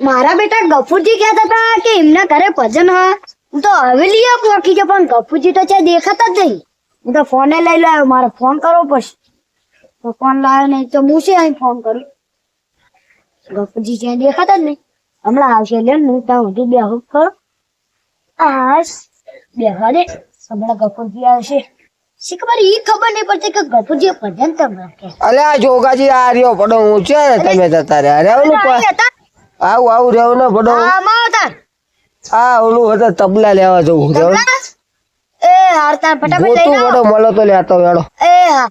મારા બેટા ગફુરજી કહેતા હતા કે એમના ઘરે ભજન હા હું તો હવેલી પહોંચી છે પણ ગફુરજી તો છે દેખાતા જ નહીં. હું તો ફોને લઈ લાવ્યો મારે ફોન કરવો પડશે. તો ફોન લાવ્યો નહીં તો હું અહીં ફોન કરું? ગફુરજી છે દેખાતા જ નહીં. હમણાં આવશે લે હું ત્યાં સુધી બેહું ખરો આસ બે દે. હમણાં ગફુરજી આવશે. શી ખબર ઈ ખબર નહીં પડતી કે ગફુરજી ભજન તમે અલ્યા જોગાજી આ રહ્યો પડો હું છે તમે જતા રહ્યા? અરે હતા. આવું આવું રહેવું ને પડો. આ ઓલું હતા તબલા લેવા જવું એ હારતા ફટાફટ લઈ આવો. મળો તો લેતો વેડો એ હા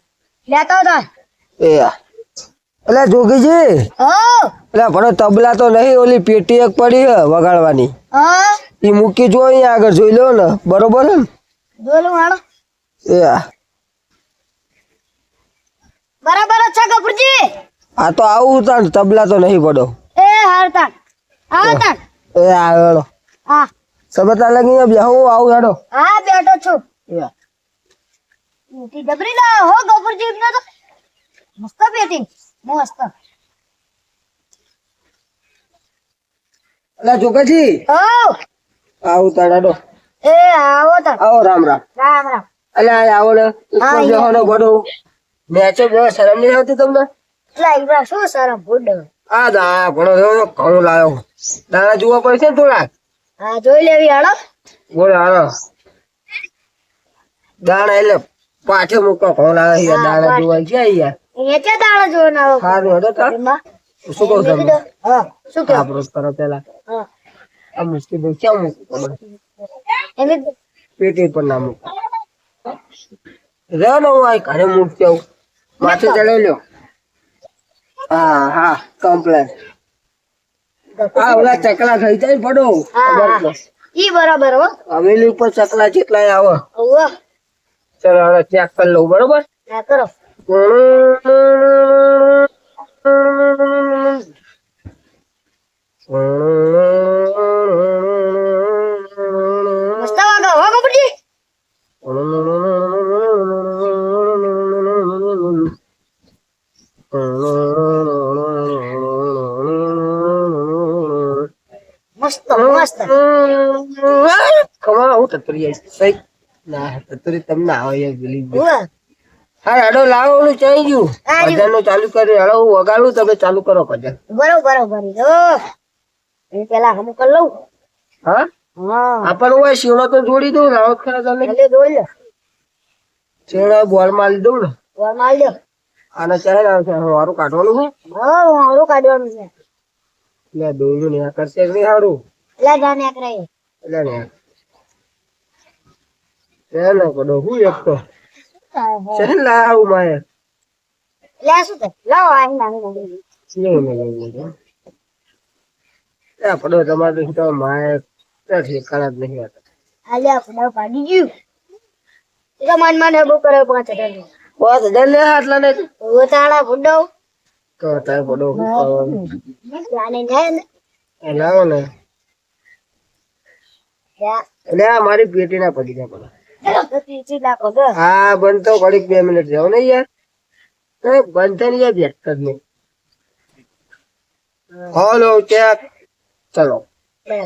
લેતો તો. એ હા. એટલે જોગીજી. એટલે ભણો તબલા તો નહીં ઓલી પેટી એક પડી હે વગાડવાની. એ ઈ મૂકી જો અહીંયા આગળ જોઈ લો ને. બરોબર હે એ હા. બરાબર છે કપૂરજી આ તો આવું તાણ તબલા તો નહીં પડો હારતા હારતા એ આ વેડો હા. સબતા લગી બેહું આવું હેડો. હા બેઠો છું. મોટી ડબરી લા હો ગોપુરજી એમને તો. મસ્ત બેટિંગ મસ્ત. અલે જોગાજી ઓ આવું તાડાડો એ આવો તા આવો રામ રામ. રામ રામ. અલે આવો ને ઉપર હા, ગોડો. મેચો બે શરમ નહીં આવતી તમને? એટલે ઈવડા શું શરમ ફૂડ આ દા ઘણો ઘણો લાવ્યો દાણા જોવા પડશે ને થોડા હા જોઈ લેવી હાલો. બોલ હાલો. દાણા એટલે પાછો મૂકો ઘણો લાવે છે દાણા જોવા છે અહીંયા. ક્યાં દાણા જોવાના સારું હેડો તાર શું કહું તમને હા શું કે આપણો કરો પેલા હા. આ મુશ્કેલ ભાઈ ક્યાં મૂકું ખબર પેટી પર ના મૂકું. રહે ને હું ઘરે મૂકતી આવું માથે ચડાવી લ્યો. હા હા કમ્પ્લેન હા ઓલા ચકલા થઈ જાય પડો. હા, હા. ઈ બરાબર હો. હવેલી ઉપર ચકલા જેટલા આવે. ઓવો ચલો હવે ચેક કરી લઉં બરોબર? કરો. મસ્ત વાગો હો કપૂરજી મસ્ત મસ્ત ખમા હું તતરી સહી ના તતરી તમને આવે ગયો હા હેડો લાવો ઓલું ચાઈ ગયું ભજનનું ચાલુ કર્યું. હેડો હું વગાડું તમે ચાલુ કરો ભજન બરોબર બરોબર એ પેલા હમ કર લઉં. હા? હા. આપણ હોય શિવણો તો જોડી દઉં રાવત ખરા તમને જોઈ લે. શિવણો બોલ મારી દઉં ને. ઓર માલ દો આને આને મારું કાઢવાનું છે? હો વારું કાઢવાનું છે. લે દોડ્યું ને આ કરશે નહીં સારું લે જાને એક લે ને ચાલો કડો હું એક તો ને લાવું લે શું થાય લાવો આ નાની નાની કેવું ને કેવું છે. એ પડો તમારે તો મારે ત્યાં ઠેકાણા નહીં હતા આલ્યા ફડા પાડી ગયું તો માન માન હબો કરે પાંચ હજાર બસ હજાર લે આટલા ને તાળા ફુડો તો તારે પડો જાને જાય ને લાવો ને યા મારી પેટી ના પડી જાય હા બનતો ઘડીક બે મિનિટ જાવ ને યાર. થઈને યાર વ્યક્ત જ નહીં. હલો ચેક ચલો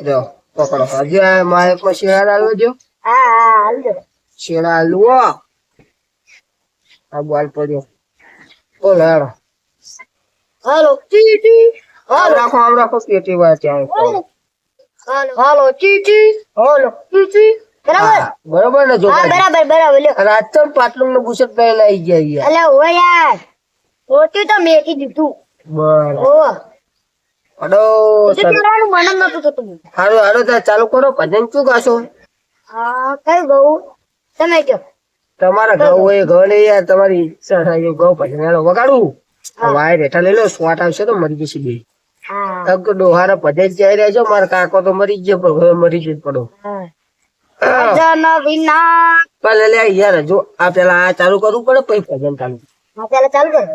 જો પકડો. હજી આ માયકમાં શેર આવ્યો જો હાલ શેરા આલુઓ આ બોલ પડ્યો. બોલો હેડો હાલો ચીટી આમ રાખો આમ રાખો પેટી હાલો. હાલો ચીટી હાલો ચીટી બરાબર? ને જો હા બરાબર બરાબર લ્યો. તો પાટલું નું બુશર્ટ પહેરીને આવી ગયા અલે ઓ યાર ઓટી તો મેકી દીધું. બરાબર. ઓ અડો કરવાનું મન નતું થતું? હારું હારું ચાલુ કરો. ભજન શું ગાશો? હા કઈ ગયું તમે કયો. તમારા ઘઉં એ ઘઉં નહીં યાર તમારી ઈચ્છા થાય ઘઉં ભજન હાલો વગાડું. વાય રેઠા લઈ લો સ્વાટ આવશે તો મરી જશે બે. ડોહારા ભજન જઈ રહ્યા છો. મારા કાકો તો મરી ગયો મરી જ પડો. ભજન વિના પેલા લે યાર જો આ પેલા આ ચાલુ કરવું પડે પછી ભજન ચાલુ. હા પેલા ચાલુ કર.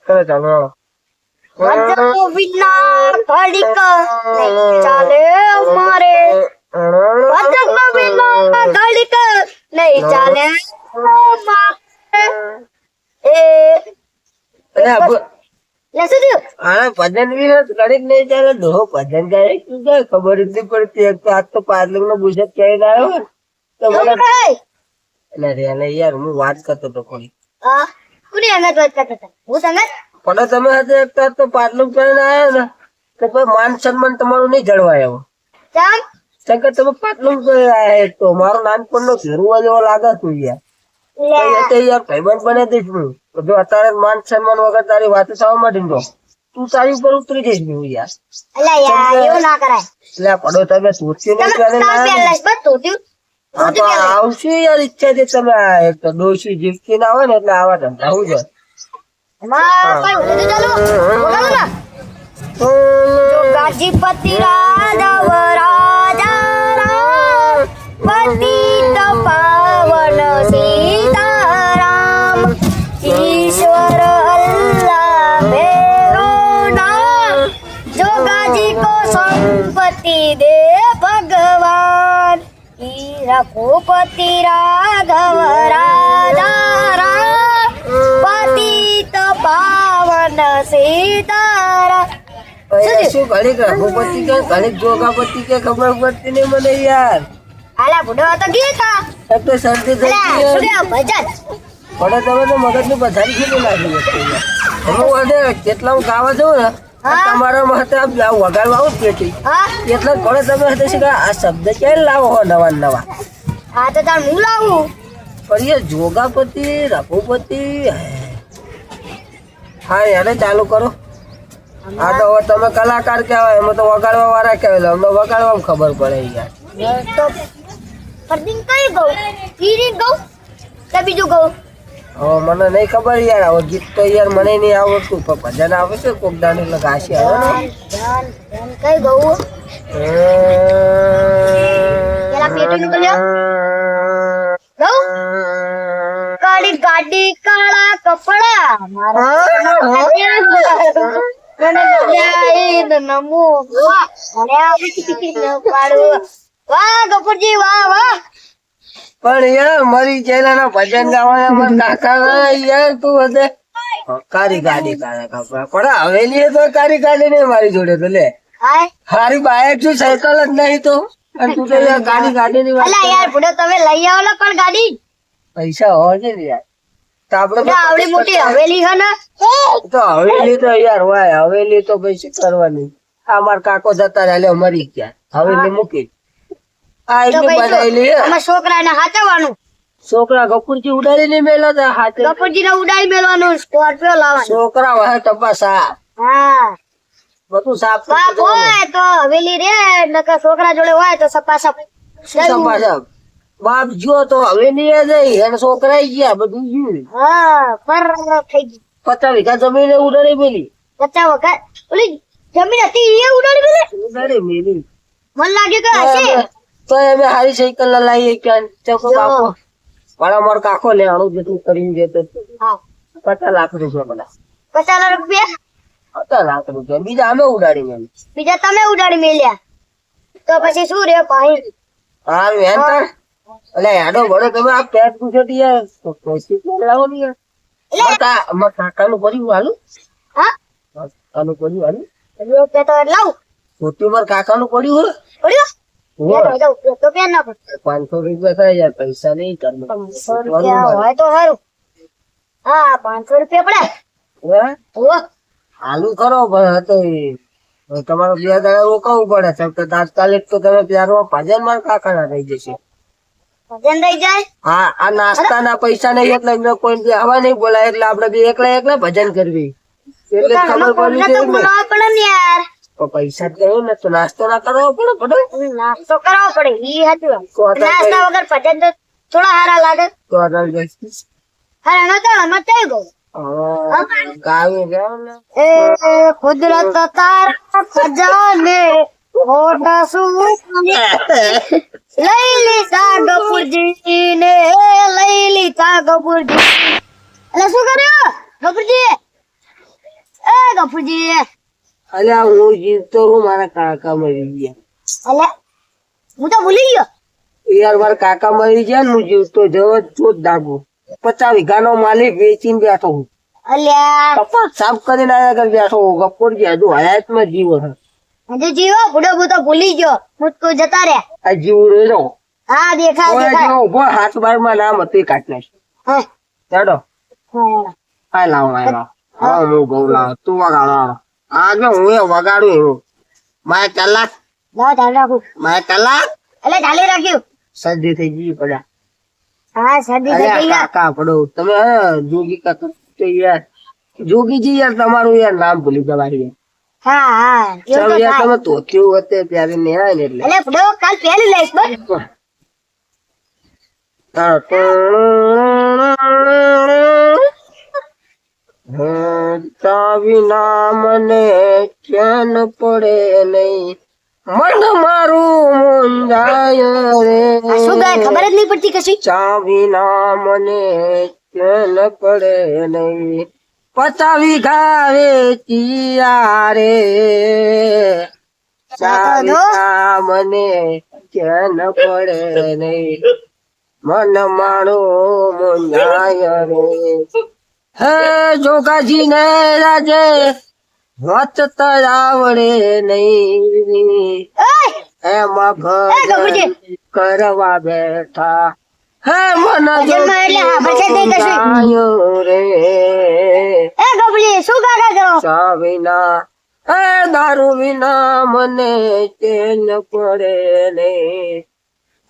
કરે ચાલુ ભજન વિના ઘડીક ચાલે મારે ભજન વિના ઘડીક નહીં ચાલે અમારે. એ એટલે આપણે- લે શું થયું? ભજન બી કરી નહીં ચાલે ડોહો ભજન ગાય શું ગાય ખબર જ નહીં પડતી. એક તો આજ તો પાર્લર નો બુજત કહીને આવ્યો. ને તો મને એટલે રે યાર હું વાત કરતો તો કોઈ. કોની અંગત વાત કરતા હતા? હું સંગત? પણ તમે હજુ એક તો તો પાર્લર કરીને આવ્યા ને તો કોઈ માન સન્માન તમારું નહીં જળવાય શંકર તમે પાટલું કરી આવ્યા તો? મારો નાનપણ નો ઘેરવા જેવો લાગે તું યાર. યાર ભાઈબંધ બને દઈશ હું જો અત્યારે માન સન્માન વગર તારી વાતો સાવ માંડી ને તું તારી ઉપર ઉતરી જઈશ બીજું યાર. અલા યાર એવું ના કરાય. એટલે પડો તમે સોચ્યું નહીં ત્યારે ના જ તો આવશે યાર ઈચ્છા છે તમે એક તો ડોશી જીવતી ના હોય ને એટલે આવા ધંધા હું છે એમાં કઈ હોય તો ચાલો. બોલાવો ને જો ગાજીપતિ રાઘવ સંપત્તિ દે ભગવાન. હીરા કોપતિ રાઘવ રાજા રામ પતિત પાવન સીતારામ શું ઘડીક રઘુપતિ કે ઘડીક જોગાપતિ કે ખબર પડતી નહીં મને યાર. આલા બુડો તો ગીતા. એક તો શરદી થઈ ગઈ ભજન. પણ તમે તો મગજની પથારી ખેલી નાખી કેટલા હું ગાવા જઉં ને? તમારા માટે વગાડવા આવું પેટી. હા? એટલા તમે હતા શીખા આ શબ્દ ક્યારે લાવો હો નવા નવા હા તો તાર હું લાવું? પણ એ જોગાપતિ રઘુપતિ હા. એને ચાલુ કરો. આ તો હવે તમે કલાકાર કહેવાય એમાં તો વગાડવા વાળા કહેવાય અમને વગાડવામાં ખબર પડે યાર. તો પરદીન કઈ ગઉં કીરી ગઉં કે બીજું ગઉં હવે મને નહીં ખબર યાર હવે ગીત તો યાર મને નહીં આવડતું પણ ભજન આવે છે કોક દાડે એટલે ગાશે આવે ને? કઈ પેલા કાળી ગાડી કાળા કપડા. મને નમો. વાહ ગફુરજી વાહ વાહ. પણ યાર મારી ચેલા ભજન ગાવાના પણ કાકા યાર તું બધે. કારી ગાડી કાળા પણ હવેલી તો કારી ગાડી નહીં મારી જોડે તો લે. હારી બાઇક છું સાયકલ જ નહીં તો. અને તું તો યાર ગાડી ગાડી ની વાત યાર બુડો તમે લઈ આવો ને પણ ગાડી. પૈસા હોય છે ને યાર. તો આપડે બુડો આવડી મોટી હવેલી છે ને. તો હવેલી તો યાર હોય હવેલી તો ભાઈ કરવાની આ માર કાકો જતા રહ્યા મરી ગયા. હવેલી મૂકી. છોકરાને હાચવવાનું. છોકરા ગફુરજી ઉડાડી નહીં મેલા તા ને ઉડાડી મેળવાનું સ્કોર્પિયો લાવવાનું. છોકરા વાહે ટપા હા. બધું સાફ બાપ હોય તો હવેલી રે નકર છોકરા જોડે હોય તો બાપ જો તો હવે નહીં જઈ અને છોકરા ગયા બધું ગયું. હા પર થઈ ગઈ પચાસ વીઘા જમીન ઉડાડી મેલી. પચાસ વખત ઓલી જમીન હતી એ ઉડાડી મેલી? ઉડાડી મેલી. મન લાગ્યું કે હશે. તો અમે હારી સાયકલ લાવીએ ક્યાં ચકો. કાકો મારા માર કાકો લે આણું જેટલું કરીને જતો પચાસ લાખ રૂપિયા બધા પચાસ રૂપિયા? પચાસ લાખ રૂપિયા. બીજા અમે ઉડાડી મેં બીજા તમે ઉડાડી મેલ્યા. તો પછી શું રે પાણી? હા. વેન તાર. અલે હેડો બડો તમે આ પેટ પૂછો યાર. પૈસી લાવો ને યાર? મારા કા- મારા કાકાનું કર્યું હાલું. હા? કાકાનું કર્યું હાલું. તો લાવ. ખોટી મારા કાકાનું પડ્યું પડ્યો હો. તો તો પેન ના પડે પાંચસો રૂપિયા થાય યાર પૈસા નહીં કરવું પાંચસો રૂપિયા હોય? તો સારું. હા પાંચસો રૂપિયા પડે. હે? હો પણ હતો એ બે દાડા રોકાવું પડે. છે તો તાત્કાલિક તો તમે પ્યારમાં ભજનમાં કાકાના થઈ જશે. જાય? હા આ નાસ્તા ના પૈસા નહીં એટલે કોઈ આવા નહીં બોલાય એટલે આપણે બે એકલા એકલા ભજન કરવી. એટલે ખબર પડે પૈસા જ ગયો ને તો નાસ્તો ના કરવો પડે પડે નાસ્તો કરવો પડે ઈ હતું. તો નાસ્તા વગર ભજન તો થોડા હારા લાગે. તો. હારા નતો એમાં થઈ ગયું હા, ગાવી ગયા ને? એ કુદરત તારા ખજાને મોટા શું લઈ લીધા ગપુરજી ને લઈ લીધા ગપુરજી એટલે શું કર્યું? ગપુરજી એ ગપુરજી અલ્યા હું જીવતો હું મારા કાકા મરી ગયા. એટલે હું તો ભૂલી ગયો. યાર મારા કાકા મરી ગયા હું જીવતો જવો તો જ દાગો પચાસ વીઘાનો માલિક વેચીને બેઠો હું. અલ્યા. કપાસ સાફ કરીને આયા કર બેઠો ગપ્પોર ગયા હજુ હયાતમાં જીવ છે. હજુ જીવો? બુડો બુડો ભૂલી ગયો. મુટકો જતા રહ્યા. આ જીવ રહ્યો હા દેખાય દેખાય. ઊભો હાથ બારમાં નામ હતું કાટ નાખ હા. ચાલો હા લાવ લાવો. હા. હું બહુ લાવો. તું હાલો. આગળ હું એ વગાડું એવું મારે કલાક લાવ ચાલુ રાખું. મારે કલાક? એટલે ચાલી રાખ્યું. સર્દી થઈ ગઈ પડ્યા હા સર્દી થઈ ગઈ. કાકા પડો. તમે જોગી કાકા તો યાર જોગીજી યાર તમારું યાર નામ ભૂલી જવાય હા હા ચાલો યાર તમે તો કેવું હતે ત્યારે નેહાય ને એટલે. બુડો કાલ પહેરી લઈશ બસ. તા વિના મને ચેન પડે નહીં. મન મારું મુંજાય રે. શું ગાય? ખબર જ નહીં પડતી કશી? ચા વિના મને ચેન પડે નહીં. પતાવી ગાવે ચિયા રે ચા વિના મને ચેન પડે નહીં. મન મારું મુંજાય રે. હે જોગાજી ને રાજે વાંચતા આવડે નહીં. એમાં! ભજન કરવા બેઠા. હે મન રે. એ શું કરો હે દારૂ વિના મને ચેન પડે નહીં.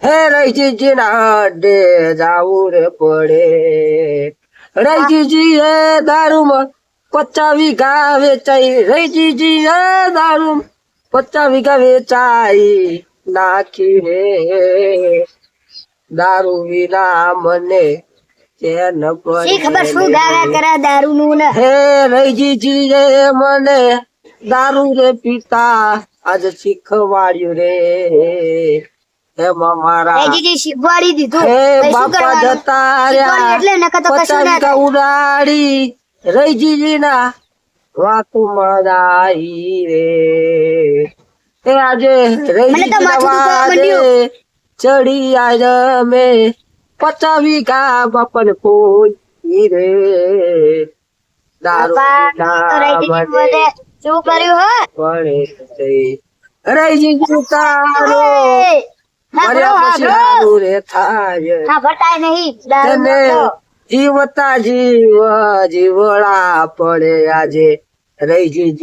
હે રહી જીના ડે જાવું રે પડે. રહીજી હે દારૂ માં પચાસ વીઘા વેચાઈ. રહીજી હે દારૂ પચાસ વીઘા વેચાઈ નાખી રે દારૂ વિના મને ખબર શું દારૂ નું ને? હે રહીજી રે મને દારૂ રે પીતા. આજ શીખવાડ્યું રે. એમાં મારા. શીખવાડી દીધું. હે બાપા જતા ના પચાવી ઉડાડી. રહીજી ના વાતો મજાઈ રે. એ આજે માંડ્યું. ચડી આજ મે પચાવી કા બાપન કોઈ રે. દારૂ શું કર્યું હો? પણ રહીજી તારો જીવડા પડે આજે. રહી.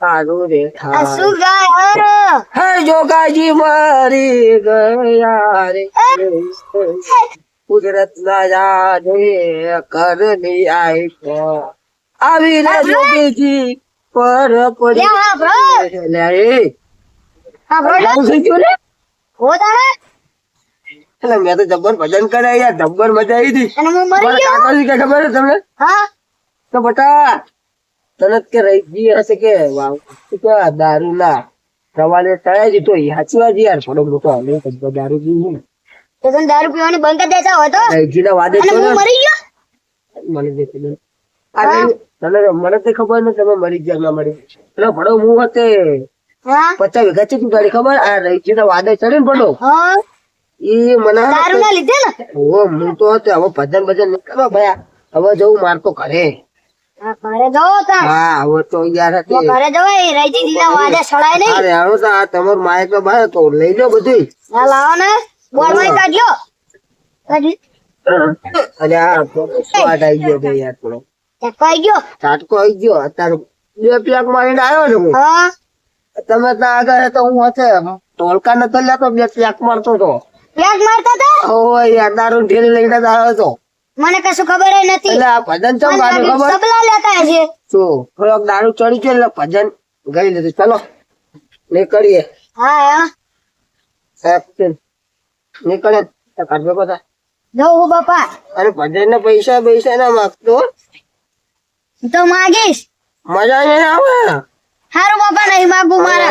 તારું રે હો? જોગાજી મરી ગયા રે. કુદરત ના યાદે કરની આઈ. આવી રે જોગીજી પર પડી. હા, બરો, લે હો તારે? એટલે મેં તો જબ્બર ભજન કર્યા યાર જબ્બર મજા આવી હતી. અને હું મરી ગયો. કાકાજી કે ખબર તમને? હા. તો બટા તને કે રહી ગઈ હશે કે વાવ કે દારૂ ના સવારે ચડાઈ દીધો સાચી વાત યાર થોડો મોટો આવે તો દારૂ પીવું તો તને દારૂ પીવાની બંધ કરી દેતા હોય તો? રહી ના વાદે તો હું મરી ગયો? મને દે તને મને તો ખબર ને તમે મરી ગયા ના મરી એટલે ભડો હું હતે પચાસ વીઘા છે તું તારી ખબર? આ રહી ના વાદે ચડે ને હા. ઈ મને દારૂ ના લીધે ને ઓ હું તો હતો હવે ભજન ભજન નહીં કરવા ભયા. હવે જવું મારતો ઘરે. ઘરે જવો તા. હા હવે તો યાર હતી. ઘરે જવાય રાઈજી દીના વાદે સડાય નહીં. અરે હાલો તો આ તમારું માઇક નો બાર તો લઈ લો બધું હા લાવો ને. બોલમાં કાઢ્યો. અરે આ સ્વાદ આવી ગયો ભાઈ યાર થોડો. ચક્કો આવી ગયો? ચાટકો આવી ગયો. અત્યારે બે પેક મારીને આવ્યો ને હું. હા. તમે ત્યાં આગળ તો હું હશે. ટોલકા નતો લેતો બે પેક મારતો હતો. પેક મારતો હતો? ઓ યાર દારૂ ઢેલી લઈને આવ્યો હતો. મને કશું ખબર નથી. એટલે આ ભજન ચમ ગાડું ખબર? સબલા લેતા છે શું? થોડોક દારૂ ચડી ગયો એટલે ભજન ગઈ લીધું. ચલો નીકળીએ. હા હા. એક્શન નીકળે. તો કાઢવે બધા જવું બાપા. અને ભજન ને પૈસા પૈસા ના માગતો. તો માગીશ. મજા નહીં આવે. હારું બાપા નહીં માગું મારા.